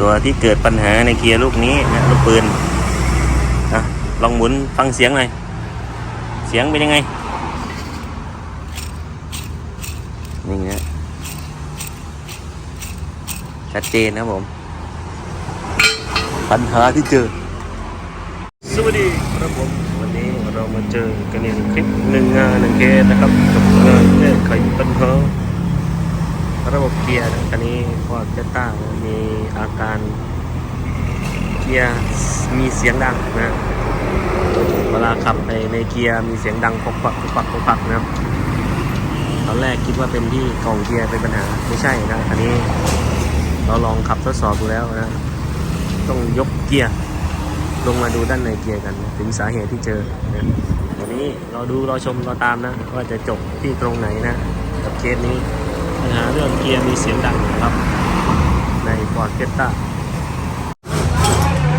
ตัวที่เกิดปัญหาในเกียร์ลูกนี้นะลูกปืนนะลองหมุนฟังเสียงหน่อย เสียงเป็นยังไงนี่นะชัดเจนนะผม ปัญหาที่เจอ สวัสดีครับผม วันนี้เรามาเจอกันในคลิปหนึ่งงานหนึ่งเคสนะครับ กับงานแก้ไขปัญหา ระบบเกียร์นะคันนี้ฟอร์ดเจต้ามีอาการเกียร์มีเสียงดังนะเวลาขับในในเกียร์มีเสียงดังปักปักปักปักนะครับตอนแรกคิดว่าเป็นที่กล่องเกียร์เป็นปัญหาไม่ใช่นะอันนี้เราลองขับทดสอบดูแล้วนะต้องยกเกียร์ลงมาดูด้านในเกียร์กัน ถึงสาเหตุที่เจอนะวันนี้เราดูเราชมเราตามนะ ว่าจะจบที่ตรงไหนนะ กับเคสนี้ ปัญหาเรื่องเกียร์มีเสียงดังนะครับ ในฟอร์ดเกต้า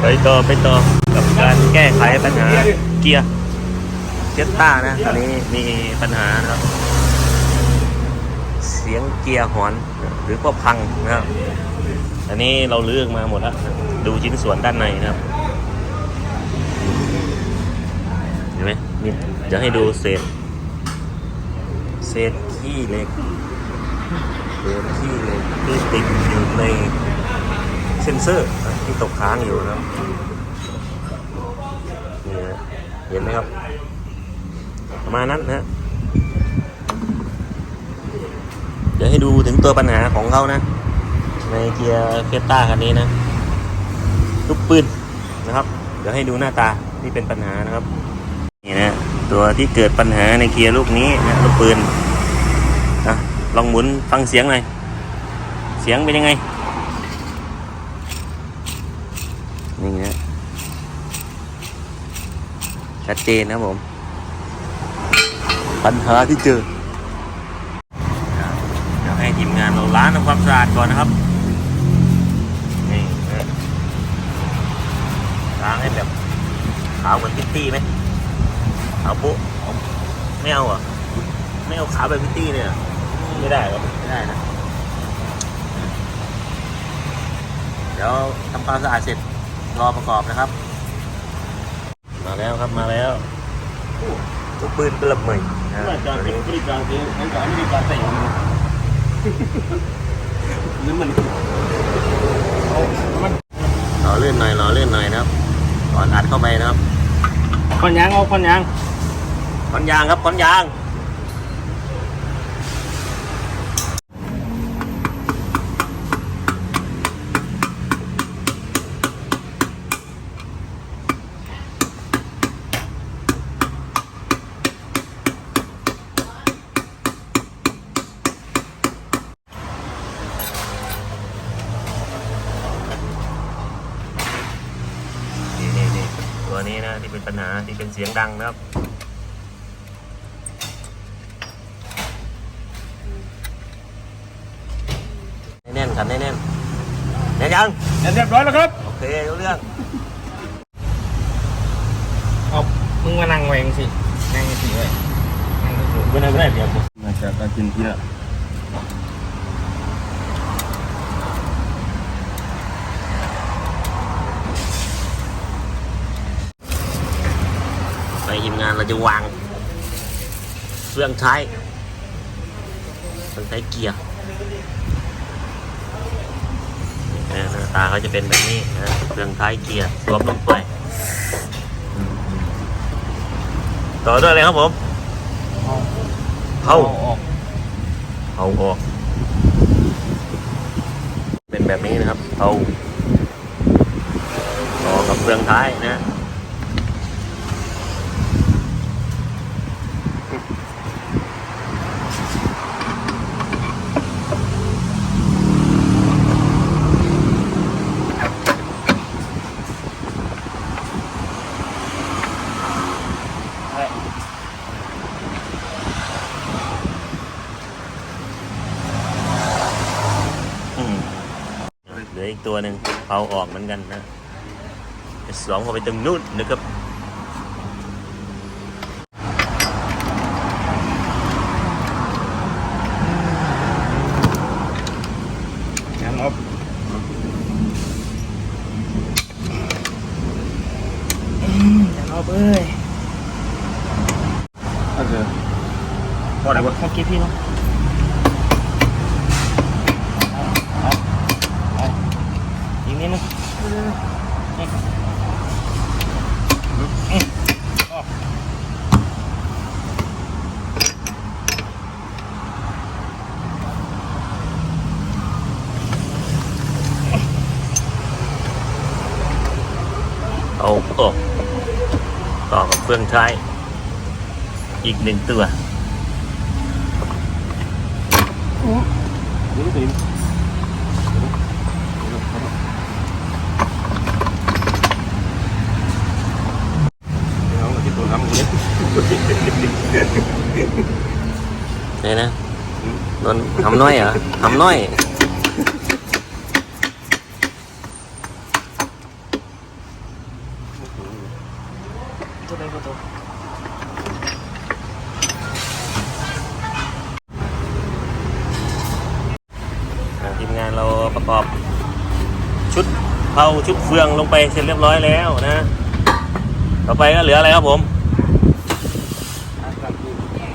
ไปต่อไปต่อกับการแก้ไขปัญหาเกียร์เกต้านะตอนนี้มีปัญหานะครับ เสียงเกียร์หอนหรือก็พังนะครับอันนี้เราเลือกมาหมดแล้วดูชิ้นส่วนด้านในนะครับเห็นไหมนี่จะให้ดูเศษเศษขี้เหล็ก เศษขี้เล็กที่ติดอยู่ในเซนเซอร์ที่ตกค้างอยู่นะครับนี่นะเห็นไหมครับ ประมาณนั้นนะเดี๋ยวให้ดูถึงตัวปัญหาของเขานะ ในเกียร์เฟต้าคันนี้นะลูกปืนนะครับ เดี๋ยวให้ดูหน้าตาที่เป็นปัญหานะครับนี่นะตัวที่เกิดปัญหาในเกียร์ลูกนี้นะลูกปืน ลองหมุนฟังเสียงหน่อย เสียงเป็นยังไงนี่นะชัดเจนนะผม ปัญหาที่เจอเดี๋ยวให้ทีมงานเราล้างทำความสะอาดก่อนนะครับนี่ล้างให้แบบขาวเหมือนพิตตี้ไหมเอาปุ๊เอาไม่เอาอะไม่เอาขาแบบพิตตี้เนี่ย ไม่ได้ครับไม่ได้นะเดี๋ยวทำความสะอาดเสร็จรอประกอบนะครับ มาแล้วครับมาแล้วลูกปืนกระเบิดนะมาจากตัวนี้บริการเองอันจากอเมริกาแต่งนี่มันเอามันรอเลื่อนหน่อยรอเลื่อนหน่อยนะครับก่อนอัดเข้าไปนะครับคอนยางเอาคอนยางขอนยางครับขอนยาง นี่นี่นี่ตัวนี้นะที่เป็นปัญหาที่เป็นเสียงดังนะครับ แน่นๆครับแน่นๆแน่นยังเรียบร้อยแล้วครับ โอเครู้เรื่อง เอามึงมานั่งแหวงสิ นั่งสิเว้ยนั่งสิไม่ได้ไม่ได้เดี๋ยวผมมาจากอาร์เจนตินา ทีมงานเราจะวางเครื่องใช้เครื่องใช้เกียร์นี่หน้าตาเขาจะเป็นแบบนี้นะเครื่องท้ายเกียร์สวมลงไปต่อด้วยอะไรครับผมเข้าออกเอาออก เป็นแบบนี้นะครับเอาต่อกับเครื่องท้ายนะ อืมเหลืออีก ตัวหนึ่งเอาออกเหมือนกันนะสองพอไปตรงนู้นนะครับ งั้นเอา เอ้ย โอเคพอได้ปะ โอเคพี่เนาะเอาเอาเอาอีกนิดนึงนี่อืมออก เอาออกต่อกับ เครื่องใช้อีกหนึ่งตัวนี่สิเอาที่ตัวทำเนี่ยนี่นะนนทำน้อยเหรอทำน้อย ตัวใดก็ตัว อ่าทีมงานเราประกอบชุ ดเผาชุดเฟืองลงไปเสร็จเรียบร้อยแล้วนะ ต่อไปก็เหลืออะไรครับผม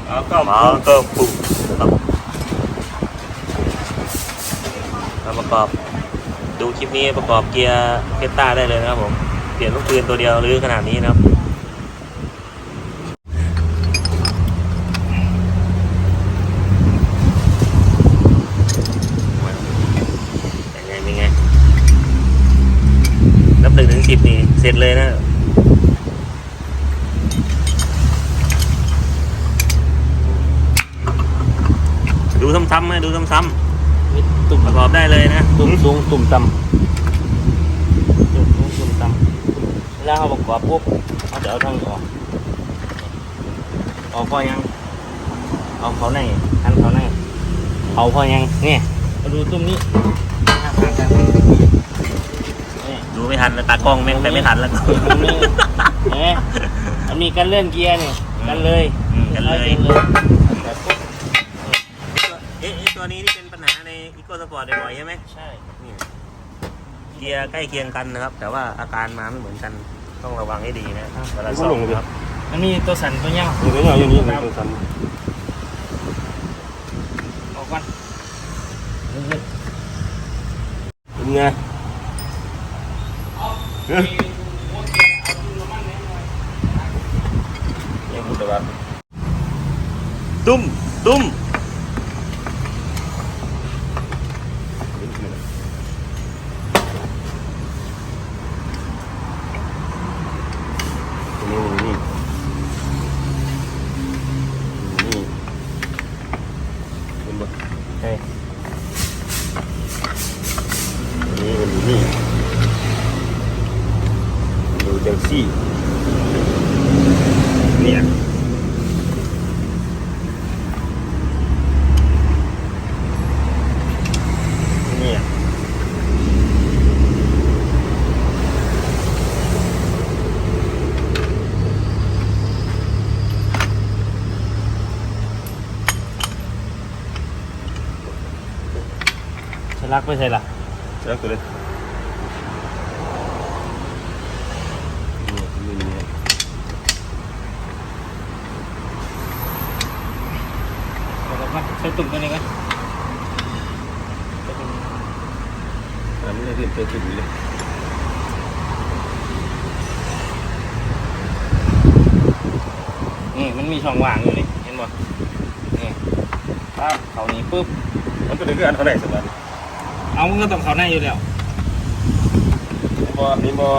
เอาก็เอาก็ปุ่มครับมาประกอบดูคลิปนี้ประกอบเกียร์เฟสต้าได้เลยนะครับผม เปลี่ยนลูกปืนตัวเดียวหรือขนาดนี้นะครับ เป็นไงเป็นไง นับหนึ่งถึงสิบนี่ เสร็จเลยนะดูซ้ำๆนะดูซ้ำมีตุ่มๆประกอบได้เลยนะตุ่มสูงตุ่มต่ำตุ่มสูงตุ่มต่ำเวลาเขาประกอบปุ๊บเขาจะเอาทางนี้ออกออกพอยังเอาเขาในหันเขาในเอาพอยังเนี่ยมาดูตุ่มนี้ห่างกันนี่ ดูไม่ทันแล้วตากล้องแม่งไปไม่ทันแล้วมันมีเอ๊ะมันมีการเลื่อนเกียร์นี่กันเลยอืมกันเลย แต่ปุ๊บเอ๊ะเอ๊ะตัวนี้นี่เป็นปัญหาในอีโก้สปอร์ตบ่อยๆใช่ไหมใช่นี่เกียร์ใกล้เคียงกันนะครับ แต่ว่าอาการมาไม่เหมือนกันต้องระวังให้ดีนะเวลาซ่อมนะครับมันมีตัวสั่นตัวเงี้ยอย่างนี้อย่างนี้เป็นสันออกก่อนเลื่อนเป็นไง เอ๊ะ ยังพูดแต่ว่า ตุ้มตุ้มนี่นี่นี่เป็นบ่ เฮ้ย นี่มันอยู่นี่ดูจังซี่เนี่ยเนี่ย ฉลักไปใส่ละแล้วตัวเลยนี่นี่นี่เดี๋ยวก่อนใส่ตุ่มตัวนี้กันใส่ตุ่มอันนี้จะเป็นจุดนี้เลยนี่มันมีช่องว่างอยู่นี่เห็นบ่นี่ปั๊บเขานี้ปุ๊บมันตัวนี้คืออันเท่าไหร่สักวัน เอามันก็ต้องเขาในอยู่แล้วนี่บอนี่บอ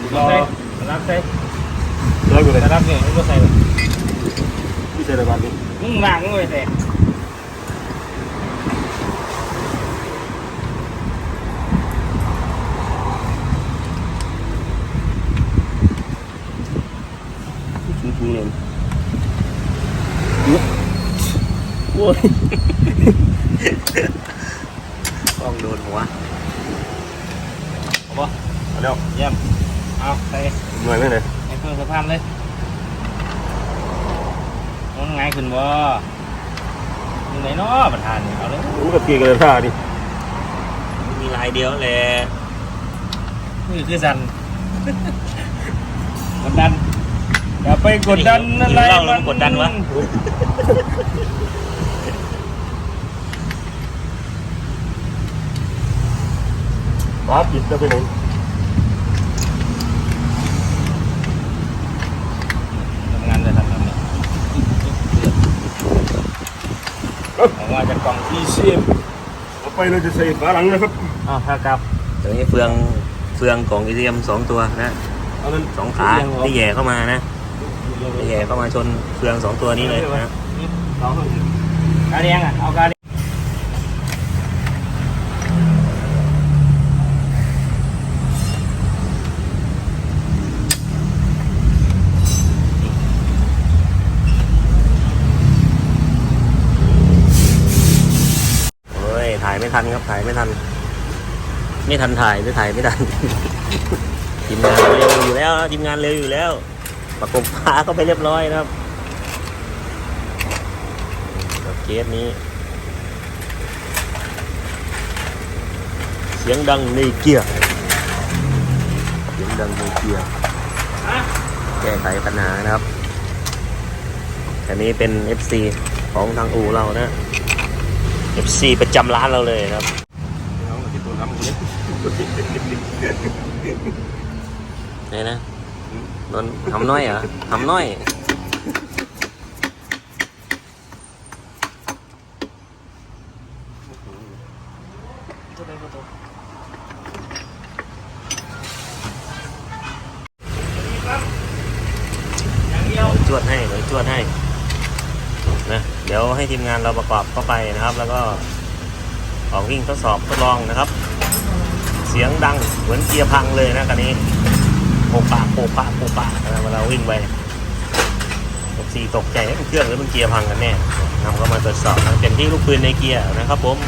นี่บอใส่ฉลักใส่ร้อยกว่าเลยฉลักเนี่ยมันก็ใส่เลยที่เจอในบ้านนี้มึงวางมึงไว้ใส่ชุ่มๆเลยโอ้ยต้องโดนหัว เอาบ่ เอาแล้ว เยี่ยมเอาใส่ หน่วยไม่เลย ให้เพิ่มสภาพเลย มันง่ายขึ้นบ่ยังไงเนาะประธานนี่เอาเลยมันก็ตีกันเลยท่าดิมีลายเดียวแหละนี่คือสันกดดันอย่าไปกดดันอะไรหิวเหล้าแล้วมันกดดันวะป้าปิดจะไปไหน ทำงานจะทำแบบนี้ผ มว่าจะกล่องที่เสียมต่อไปเราจะใส่ฝาหลังนะครับอ้าวถ้ากับตัวนี้เฟืองเฟืองของอีเทียมสองตัวนะเอานั้นสองขาที่แย่เข้ามานะที่แย่เข้ามาชนเฟืองสองตัวนี้เลยนะสองกาเรียงอะ เอากาเรียง โอ้ยถ่ายไม่ ทันครับถ่ายไม่ทัน ไม่ทันถ่ายไม่ถ่ายไม่ทัน ทีมงานเร็วอยู่แล้วทีมงานเร็วอยู่แล้ว ประกบพาเข้าไปเรียบร้อยนะครับกับเคสนี้ เสียงดังในเกียร์เสียงดังในเกียร์แก้ไขปัญหานะครับอันนี้เป็น FC ของทางอูเรานะ FC ประจำร้านเราเลยนะครับเอาที่ตัวทำคนนี้ไหนนะนนทำน้อยเหรอทำน้อยเดี๋ยวจวดให้เดี๋ยวจวดให้นะเดี๋ยวให้ทีมงานเราประกอบเข้าไปนะครับ แล้วก็ออกวิ่งทดสอบทดลองนะครับ เสียงดังเหมือนเกียร์พังเลยนะคันนี้โปกปากโปกปากโปกปากนะเวลาวิ่งไปสีตกใจให้มันเครื่องหรือมันเกียร์พังกันแน่นำเข้ามาตรวจสอบนะเป็นที่ลูกปืนในเกียร์นะครับผม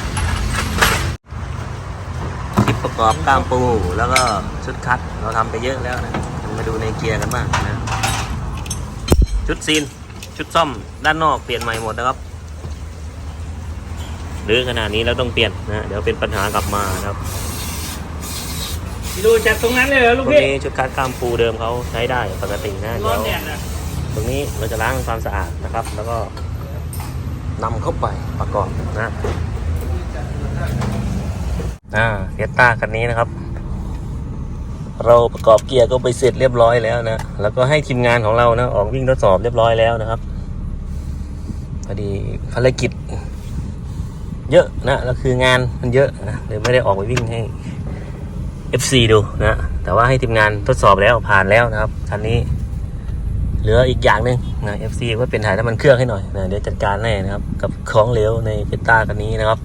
คลิปประกอบกล้ามปูแล้วก็ชุดคัดเราทำไปเยอะแล้วนะมาดูในเกียร์กันบ้างนะชุดซีน ชุดซ่อมด้านนอกเปลี่ยนใหม่หมดนะครับหรือขนาดนี้แล้วต้องเปลี่ยนนะเดี๋ยวเป็นปัญหากลับมานะครับดูจากตรงนั้นเลยเหรอตลูรกงพี่นี้ชุดคัดกล้ามปูเดิมเขาใช้ได้ปกตินะร้เดี๋อนยวแดดนะตรงนี้เราจะล้างความสะอาดนะครับ แล้วก็นำเข้าไปประกอบนะอ่าเฟียต้าคันนี้นะครับ เราประกอบเกียร์ก็ไปเสร็จเรียบร้อยแล้วนะแล้วก็ให้ทีมงานของเรานะออกวิ่งทดสอบเรียบร้อยแล้วนะครับพอดีภารกิจ เยอะนะแล้วคืองานมันเยอะนะเลยไม่ได้ออกไปวิ่งให้ FC ดูนะแต่ว่าให้ทีมงานทดสอบแล้วผ่านแล้วนะครับคันนี้ เหลืออีกอย่างหนึ่งนะ FC ก็เป็นถ่ายน้ำมันเครื่องให้หน่อยนะเดี๋ยวจัดการให้นะครับ กับของเหลวในเฟต้าคันนี้นะครับ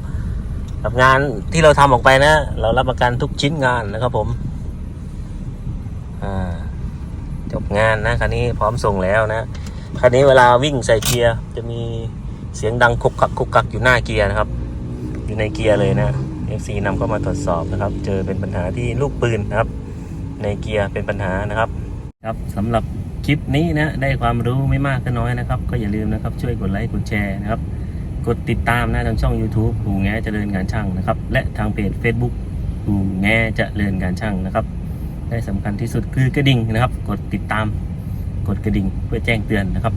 กับงานที่เราทำออกไปนะ เรารับประกันทุกชิ้นงานนะครับผม จบงานนะคันนี้พร้อมส่งแล้วนะคันนี้เวลาวิ่งใส่เกียร์จะมีเสียงดังคุกกักคุกกักอยู่หน้าเกียร์นะครับ อยู่ในเกียร์เลยนะ FC นำเข้ามาตรวจสอบนะครับ เจอเป็นปัญหาที่ลูกปืนนะครับ ในเกียร์เป็นปัญหานะครับครับสำหรับคลิปนี้นะได้ความรู้ไม่มากก็น้อยนะครับ ก็อย่าลืมนะครับช่วยกดไลค์กดแชร์นะครับกดติดตามนะทางช่อง YouTube หูแงเจริญการช่างนะครับ และทางเพจ Facebook หูแงเจริญการช่างนะครับ และสำคัญที่สุดคือกระดิ่งนะครับ กดติดตามกดกระดิ่งเพื่อแจ้งเตือนนะครับ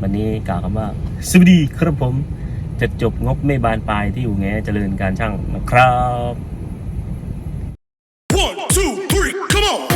วันนี้กล่าวคำว่าสวัสดีครับผมจะจบงบไม่บานปลายที่อยู่งเจริญการช่างนะครับ One, two, three, come on!